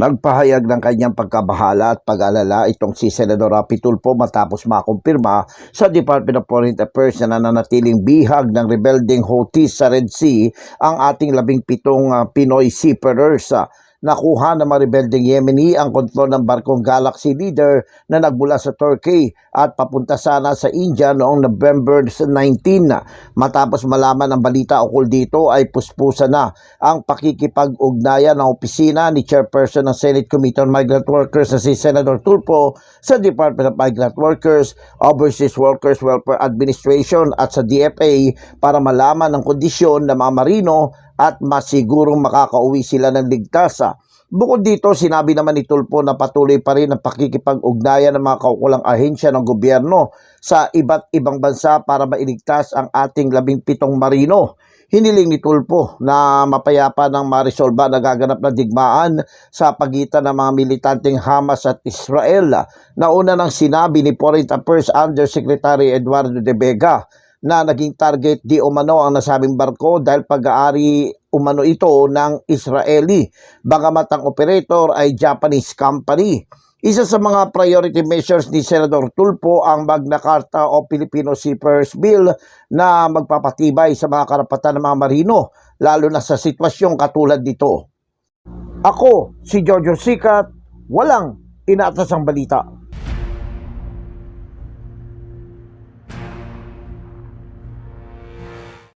Nagpahayag ng kanyang pagkabahala at pag-alala itong si Senador Rapi Tulfo matapos makumpirma sa Department of Foreign Affairs na nananatiling bihag ng rebelding Houthis sa Red Sea ang ating labing pitong ah, Pinoy seafarers. Ah, nakuha ng mga rebelding Yemeni ang kontrol ng barkong Galaxy Leader na nagmula sa Turkey at papunta sana sa India noong November 19. Matapos malaman ang balita ukol dito ay puspusa na ang pakikipag-ugnayan ng opisina ni Chairperson ng Senate Committee on Migrant Workers na si Senator Tulfo sa Department of Migrant Workers, Overseas Workers Welfare Administration at sa DFA para malaman ang kondisyon ng mga marino at masigurong makakauwi sila ng ligtas. Bukod dito, sinabi naman ni Tulfo na patuloy pa rin ang pakikipag-ugnayan ng mga kaukulang ahensya ng gobyerno sa iba't ibang bansa para mailigtas ang ating labing pitong marino. Hiniling ni Tulfo na mapayapa ng marisolba na gaganap na digmaan sa pagitan ng mga militanteng Hamas at Israel. Nauna nang sinabi ni Foreign Affairs Undersecretary Eduardo de Vega na naging target di umano ang nasabing barko dahil pag-aari umano ito ng Israeli. Bagamat ang operator ay Japanese company. Isa sa mga priority measures ni Senador Tulfo ang Magna Carta o Filipino Seafarers Bill na magpapatibay sa mga karapatan ng mga marino, lalo na sa sitwasyong katulad nito. Ako, si Jojo Sikat, walang inaatasang balita.